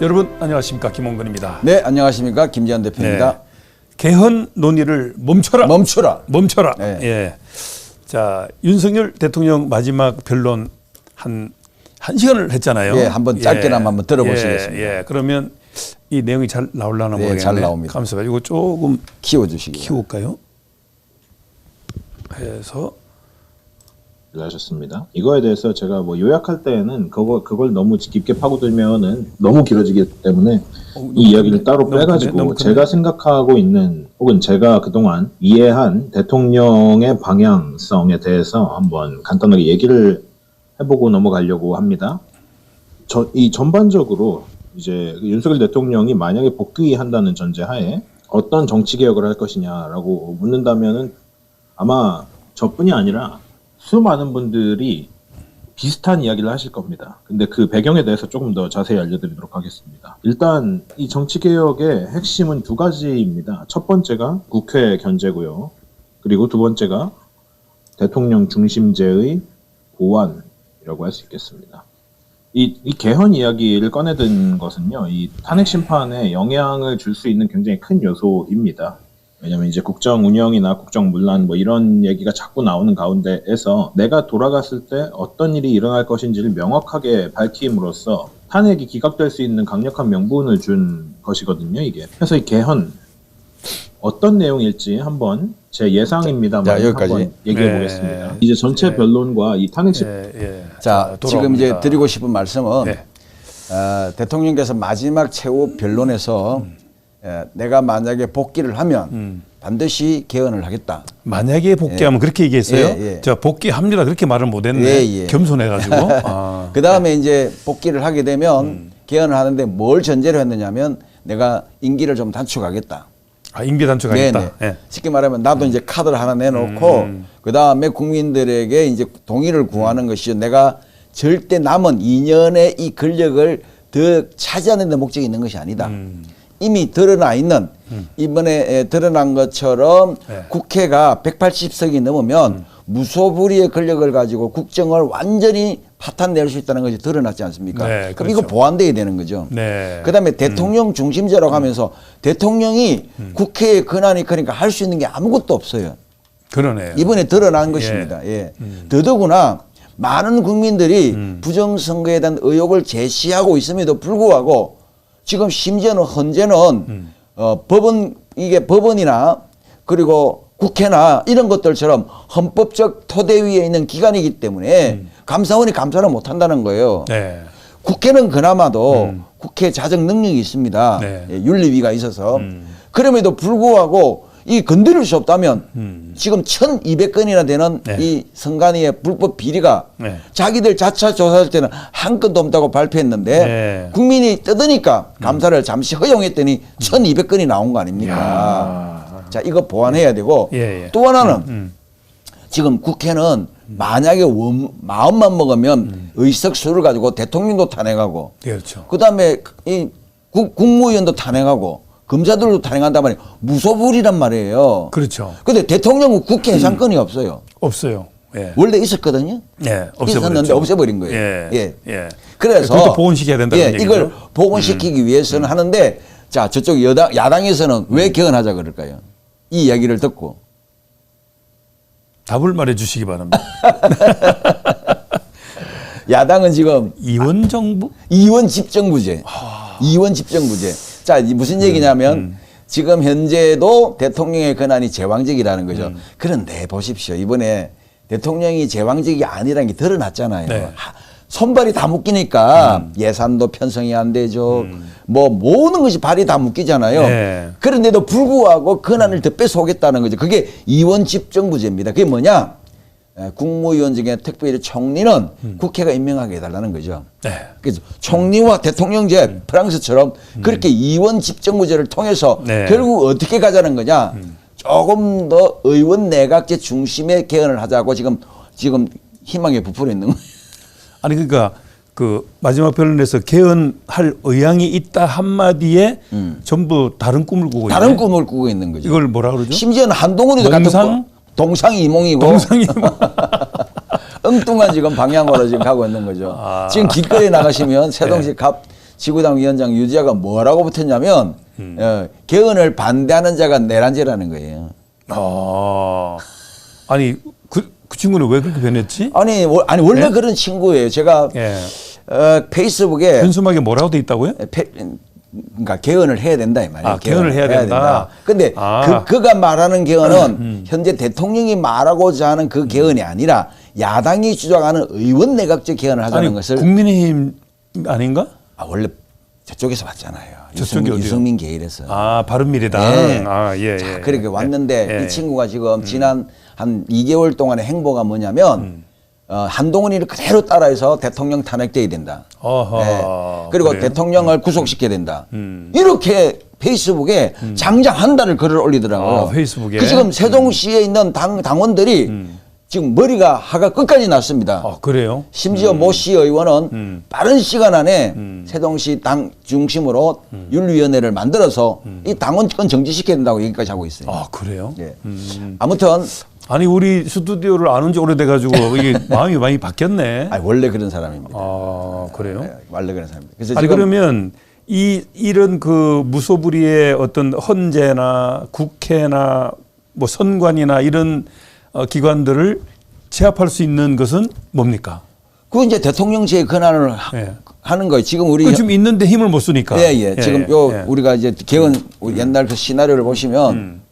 여러분 안녕하십니까 김홍근입니다. 네, 안녕하십니까. 김지한 대표입니다. 개헌 논의를 멈춰라. 멈추라. 멈춰라. 네. 예. 자 윤석열 대통령 마지막 변론 한 한 시간을 했잖아요. 예, 한번 짧게나마 한번 들어보시겠습니다. 예, 예. 그러면 이 내용이 잘 나올라나 네, 모르겠는데. 잘 나옵니다. 이거 조금 키워주시기. 키울까요? 해서 하셨습니다. 이거에 대해서 제가 뭐 요약할 때에는 그거 그걸 너무 깊게 파고들면은 너무 길어지기 때문에 너무 이 이야기를 크네. 따로. 빼가지고 크네. 제가 생각하고 있는 혹은 제가 그동안 이해한 대통령의 방향성에 대해서 한번 간단하게 얘기를 해보고 넘어가려고 합니다. 저, 이 전반적으로 이제 윤석열 대통령이 만약에 복귀한다는 전제하에 어떤 정치 개혁을 할 것이냐라고 묻는다면은 아마 저뿐이 아니라 수많은 분들이 비슷한 이야기를 하실 겁니다. 근데 그 배경에 대해서 조금 더 자세히 알려드리도록 하겠습니다. 일단 이 정치 개혁의 핵심은 두 가지입니다. 첫 번째가 국회 견제고요. 그리고 두 번째가 대통령 중심제의 보완이라고 할 수 있겠습니다. 이, 이 개헌 이야기를 꺼내든 것은요, 이 탄핵 심판에 영향을 줄 수 있는 굉장히 큰 요소입니다. 왜냐면 이제 국정 운영이나 국정 문란 뭐 이런 얘기가 자꾸 나오는 가운데에서 내가 돌아갔을 때 어떤 일이 일어날 것인지를 명확하게 밝힘으로써 탄핵이 기각될 수 있는 강력한 명분을 준 것이거든요, 이게. 그래서 이 개헌 어떤 내용일지 한번 제 예상입니다만 자, 여기까지. 한번 얘기해 네. 보겠습니다. 이제 전체 네. 변론과 이 탄핵 심 예, 예. 자, 지금 이제 돌아옵니다. 드리고 싶은 말씀은 네. 어, 대통령께서 마지막 최후 변론에서 에, 내가 만약에 복귀를 하면 음. 반드시 개헌을 하겠다. 만약에 복귀하면 그렇게 얘기했어요. 예, 예. 저 복귀합니다 그렇게 말을 못했네. 예, 예. 겸손해가지고. 아. 그 다음에 이제 복귀를 하게 되면 음. 개헌을 하는데 뭘 전제로 했느냐면 내가 임기를 좀 단축하겠다. 아, 임기 단축하겠다. 예. 쉽게 말하면 나도 이제 카드를 하나 내놓고 음. 그 다음에 국민들에게 이제 동의를 구하는 것이 내가 절대 남은 2년의 이 권력을 더 차지하는 데 목적이 있는 것이 아니다. 음. 이미 드러나 있는 이번에 에, 드러난 것처럼 네. 국회가 180석이 넘으면 무소불위의 권력을 가지고 국정을 완전히 파탄낼 수 있다는 것이 드러났지 않습니까? 네, 그럼 그렇죠. 이거 보완돼야 되는 거죠. 네. 그다음에 대통령 중심제라고 하면서 대통령이 음. 국회의 권한이 크니까 할 수 있는 게 아무것도 없어요. 그러네요. 이번에 드러난 것입니다. 예. 더더구나 많은 국민들이 음. 부정선거에 대한 의혹을 제시하고 있음에도 불구하고 지금 심지어는 현재는 음. 어, 법원 이게 법원이나 그리고 국회나 이런 것들처럼 헌법적 토대 위에 있는 기관이기 때문에 감사원이 감사를 못 한다는 거예요. 음. 네. 국회는 그나마도 국회 자정 능력이 있습니다. 네. 예, 윤리위가 있어서 그럼에도 불구하고 이 건드릴 수 없다면 지금 1,200건이나 되는 네. 이 선관위의 불법 비리가 네. 자기들 자차 조사할 때는 한 건도 없다고 발표했는데 네. 국민이 뜯으니까 감사를 잠시 허용했더니 1,200건이 나온 거 아닙니까? 자, 이거 보완해야 되고 예, 예. 또 하나는 지금 국회는 만약에 원- 마음만 먹으면 의석수를 가지고 대통령도 탄핵하고 그렇죠. 그다음에 이 국, 국무위원도 탄핵하고 검사들도 탄핵한단 말이에요. 무소불이란 말이에요. 그렇죠. 근데 대통령은 국회 해상권이 없어요. 없어요. 예. 원래 있었거든요. 예, 없애버렸죠. 있었는데 없애버린 거예요. 예. 예. 예. 그래서 그것도 복원시켜야 된다는 예, 얘기죠. 음. 이걸 복원시키기 위해서는 하는데 자 저쪽 여당 야당에서는 음. 왜 개헌하자 그럴까요? 이 이야기를 듣고 답을 말해 주시기 바랍니다. 야당은 지금 이원 정부? 이원 집정부제. 아. 이원 집정부제. 자, 이 음, 무슨 얘기냐면 지금 현재도 대통령의 권한이 제왕적이라는 거죠. 음. 그런데 보십시오. 이번에 대통령이 제왕적이 아니라는 게 드러났잖아요. 네. 하- 손발이 다 묶이니까 음. 예산도 편성이 안 되죠. 뭐 모든 것이 발이 다 묶이잖아요. 네. 그런데도 불구하고 권한을 더 뺏어오겠다는 거죠. 그게 이원 집정부제입니다. 그게 뭐냐? 에, 국무위원 중에 특별히 총리는 국회가 임명하게 해달라는 거죠. 네. 그래서 총리와 대통령제 프랑스처럼 그렇게 이원 집정부제를 통해서 네. 결국 어떻게 가자는 거냐? 조금 더 의원 내각제 중심의 개헌을 하자고 지금 지금 희망에 부풀어 있는 거예요. 아니 그러니까 그 마지막 변론에서 개헌할 의향이 있다 한마디에 전부 다른 꿈을 꾸고 음. 다른 있네. 꿈을 꾸고 있는 거죠. 이걸 뭐라 그러죠? 심지어는 한동훈이도? 같은 꿈. 동상이몽이고 동상이 뭐 엉뚱한 지금 방향으로 지금 가고 있는 거죠. 아. 지금 길거리에 나가시면 세동시 갑 지구당 위원장 유지아가 뭐라고 붙었냐면 음. 어, 개헌을 반대하는 자가 내란죄라는 거예요. 아 아니 그, 그 친구는 왜 그렇게 변했지? 아니 워- 아니 원래 네? 그런 친구예요. 제가 예. 어, 페이스북에 현수막에 뭐라고 돼 있다고요? 페, 그러니까 개헌을 해야 된다 이 말이에요. 아, 개헌을 해야 된다. 근데 아. 음. 그, 그가 말하는 개헌은 현재 대통령이 말하고자 하는 그 개헌이 아니라 야당이 주장하는 의원 내각제 개헌을 하자는 아니 것을 국민의힘 아닌가? 아, 원래 저쪽에서 왔잖아요. 저쪽이 유승, 어디요? 유승민 개일에서. 아 바른미래당. 네. 아 예. 자, 예. 그렇게 왔는데 예. 음. 이 친구가 지금 지난 한 2개월 동안의 행보가 뭐냐면 음. 어, 한동훈이를 그대로 따라해서 대통령 탄핵돼야 된다. 어허, 네. 그리고 그래요? 음. 대통령을 구속시켜야 된다. 이렇게 페이스북에 장장 한 달을 글을 올리더라고요. 아, 페이스북에? 그 지금 세종시에 있는 당, 당원들이 지금 머리가 하가 끝까지 났습니다. 아 그래요? 심지어 모씨 의원은 빠른 시간 안에 세종시 당 중심으로 윤리위원회를 만들어서 이 당원권 정지시켜야 된다고 얘기까지 하고 있어요. 아 그래요? 예. 아무튼 아니 우리 스튜디오를 아는 지 오래돼가지고 이게 마음이 많이 바뀌었네. 아, 원래 그런 사람입니다. 아 그래요? 예, 원래 그런 사람입니다. 그래서 아니 그러면 이 이런 그 무소불위의 어떤 헌재나 국회나 뭐 선관이나 이런 어, 기관들을 제압할 수 있는 것은 뭡니까? 그 이제 대통령제의 권한을 하- 예. 하는 거예요. 지금 우리 그 지금 있는데 힘을 못 쓰니까. 예, 예. 지금 요 예. 우리가 이제 개헌 우리 옛날 그 시나리오를 보시면 음.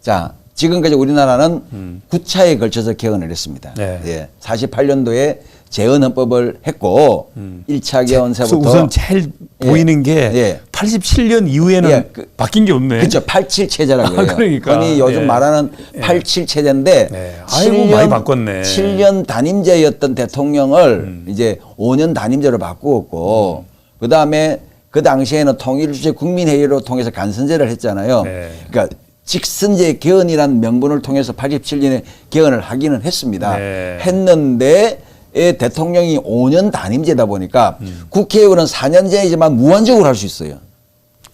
자, 지금까지 우리나라는 구차에 걸쳐서 개헌을 했습니다. 네. 예. 48년도에 재헌 헌법을 했고 일 1차 그래서 개헌세부터 우선 제일 예. 보이는 게 예. 87년 이후에는 예, 그- 바뀐 게 없네. 그렇죠. 87 체제라고 아, 해요. 그러니까. 흔히 요즘 예. 말하는 87 체제인데 네. 아이고, 많이 바꿨네. 7년 단임제였던 대통령을 음. 이제 5년 단임제로 바꾸었고 그다음에 그 당시에는 통일주체 국민회의로 통해서 간선제를 했잖아요. 네. 그러니까 직선제 개헌이라는 명분을 통해서 87년에 개헌을 하기는 했습니다. 네. 했는데 에 대통령이 5년 단임제다 보니까 음. 국회의원은 4년제이지만 무한적으로 할 수 있어요.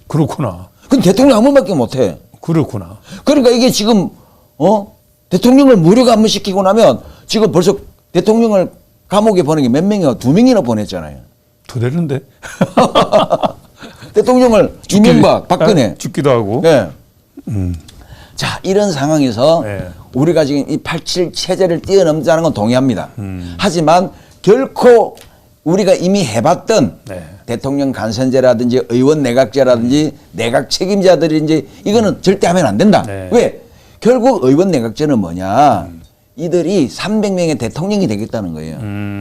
그렇구나. 근데 대통령 한 번밖에 못 해. 그렇구나. 그러니까 이게 지금 어 대통령을 무료 감문시키고 나면 지금 벌써 대통령을 감옥에 보낸 게 몇 명이야? 두 명이나 보냈잖아요. 더 되는데. 대통령을 이명박, 박근혜. 아, 죽기도 하고. 예. 자 이런 상황에서 네. 우리가 지금 이 87 체제를 뛰어넘자는 건 동의합니다. 음. 하지만 결코 우리가 이미 해봤던 네. 대통령 간선제라든지 의원 내각제라든지 내각 책임자들인지 이거는 절대 하면 안 된다. 네. 왜? 결국 의원 내각제는 뭐냐? 이들이 300명의 대통령이 되겠다는 거예요. 음.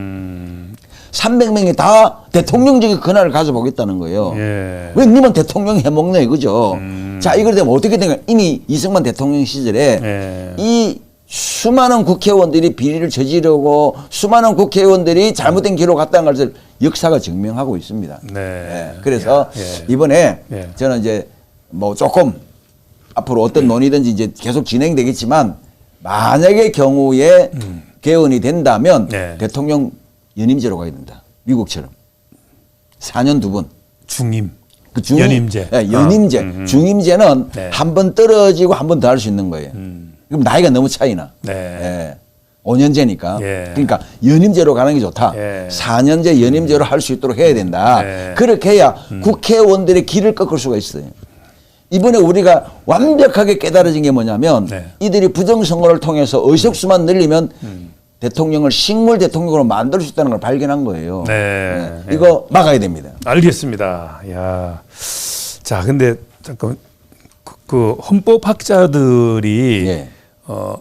300명이 다 대통령적인 권한을 가져보겠다는 거예요. 예. 왜 님은 대통령 해먹네 그죠? 자 이걸 되면 어떻게 된가? 이미 이승만 대통령 시절에 예. 이 수많은 국회의원들이 비리를 저지르고 수많은 국회의원들이 잘못된 길로 갔다는 것을 역사가 증명하고 있습니다. 네. 예, 그래서 예. 이번에 예. 저는 이제 뭐 조금 앞으로 어떤 논의든지 이제 계속 진행되겠지만 만약의 경우에 개헌이 된다면 음. 네. 대통령 연임제로 가야 된다. 미국처럼 4년 두 번. 중임. 그 중, 연임제. 예, 연임제. 아, 음, 음. 중임제는 네. 한번 떨어지고 한 번 더 할 수 있는 거예요. 음. 그럼 나이가 너무 차이나. 네. 예. 5년제니까. 예. 그러니까 연임제로 가는 게 좋다. 예. 4년제 연임제로 할 수 있도록 해야 된다. 예. 그렇게 해야 국회의원들의 길을 꺾을 수가 있어요. 이번에 우리가 완벽하게 깨달아진 게 뭐냐면 네. 이들이 부정선거를 통해서 의석수만 늘리면 대통령을 식물 대통령으로 만들 수 있다는 걸 발견한 거예요. 네. 예. 이거 막아야 됩니다. 알겠습니다. 야. 자, 근데 잠깐 그, 그 헌법학자들이 예. 어뭐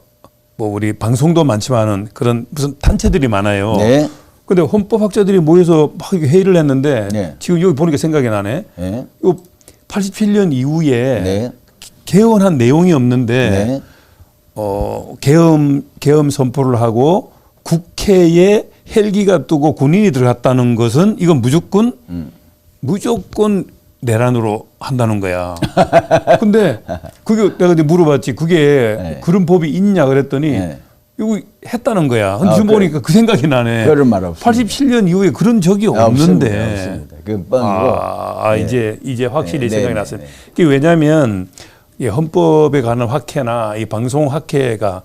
우리 방송도 많지만은 그런 무슨 단체들이 많아요. 네. 근데 헌법학자들이 모여서 막 이렇게 회의를 했는데 네. 지금 여기 보니까 생각이 나네. 예. 요 87년 이후에 네. 개헌한 내용이 없는데 네. 어, 계엄, 계엄 선포를 하고 국회에 헬기가 뜨고 군인이 들어갔다는 것은 이건 무조건 무조건 내란으로 한다는 거야. 근데 그게 내가 이제 물어봤지. 그게 네. 그런 법이 있냐 그랬더니 네. 이거 했다는 거야. 근데 아, 지금 그래. 보니까 그 생각이 나네. 그런 말 없습니다. 87년 이후에 그런 적이 없습니다. 없는데. 없습니다. 아, 아, 네. 이제 이제 확실히 네, 네, 생각이 네, 났어요. 네. 그게 왜냐하면 이 헌법에 관한 학회나 이 방송 학회가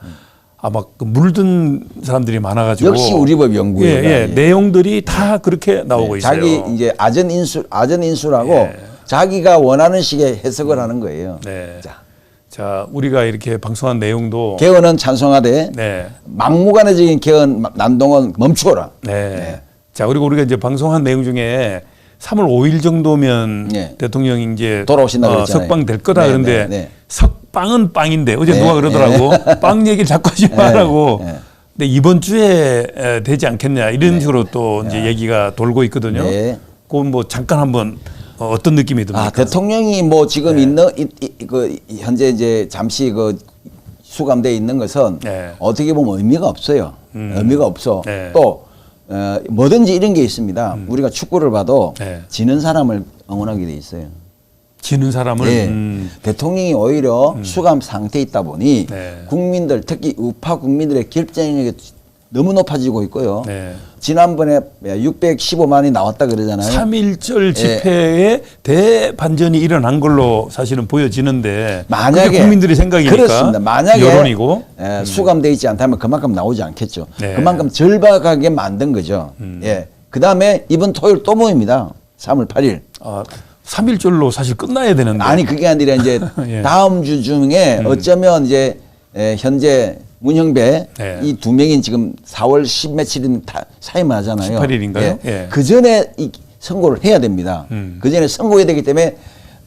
아마 그 물든 사람들이 많아가지고 역시 우리 법 연구회가 예, 예, 예. 내용들이 다 그렇게 나오고 있어요. 자기 이제 아전 인수 아전 인수라고 예. 자기가 원하는 식의 해석을 하는 거예요. 네. 자, 자, 우리가 이렇게 방송한 내용도 개헌은 찬성하되 네. 막무가내적인 개헌 난동은 멈추어라. 네. 자, 그리고 우리가 이제 방송한 내용 중에 3월 5일 정도면 네. 대통령이 이제 돌아오신다고 어, 그랬잖아요. 석방 될 거다 네, 그런데 네, 네. 석 방은 빵인데 어제 네, 누가 그러더라고 빵 얘기를 자꾸 하지 말라고. 네. 근데 이번 주에 에, 되지 않겠냐 이런 식으로 또 이제 얘기가 돌고 있거든요. 네. 그건 뭐 잠깐 한번 어, 어떤 느낌이 듭니까? 아 대통령이 뭐 지금 있는 이, 이, 그 현재 이제 잠시 그 수감돼 있는 것은 네. 어떻게 보면 의미가 없어요. 의미가 없어. 네. 또 어, 뭐든지 이런 게 있습니다. 우리가 축구를 봐도 네. 지는 사람을 응원하게 돼 있어요. 지는 사람을 예. 음, 대통령이 오히려 수감 상태에 있다 보니 네. 국민들 특히 우파 국민들의 결정력이 너무 높아지고 있고요. 네. 지난번에 615만이 나왔다 그러잖아요. 3.1절 예. 집회에 대반전이 일어난 걸로 사실은 보여지는데 만약에 그게 국민들의 생각이니까 그렇습니다. 만약에 여론이고 에, 수감돼 있지 않다면 그만큼 나오지 않겠죠. 네. 음. 그만큼 절박하게 만든 거죠. 예. 그다음에 이번 토요일 또 모입니다. 3월 8일. 아, 3.1절로 사실 끝나야 되는데 아니 그게 아니라 이제 예. 음. 다음 주 중에 어쩌면 이제 에, 현재 문형배 네. 이두 명이 지금 4월 10 며칠인 다 사임을 하잖아요. 18일 인가요? 예. 그 전에 이 선고를 해야 됩니다. 음. 그 전에 선고해야 되기 때문에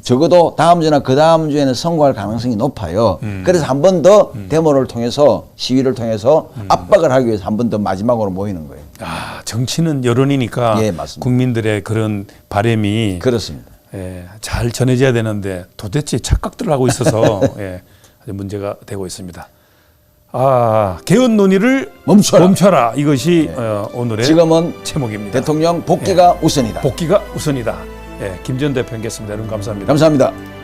적어도 다음 주나 그 다음 주에는 선고할 가능성이 높아요. 음. 그래서 한 번더 데모를 통해서 시위를 통해서 압박을 하기 위해서 한 번 더 마지막으로 모이는 거예요. 아, 정치는 여론이니까 예, 맞습니다. 국민들의 그런 바램이 그렇습니다. 예, 잘 전해져야 되는데 도대체 착각들을 하고 있어서 예, 아주 문제가 되고 있습니다. 아, 개헌 논의를 멈춰라. 멈춰라. 이것이 어, 오늘의 지금은 제목입니다. 대통령 복귀가 우선이다. 복귀가 우선이다. 예, 김전 대표님께습니다 여러분 감사합니다. 감사합니다.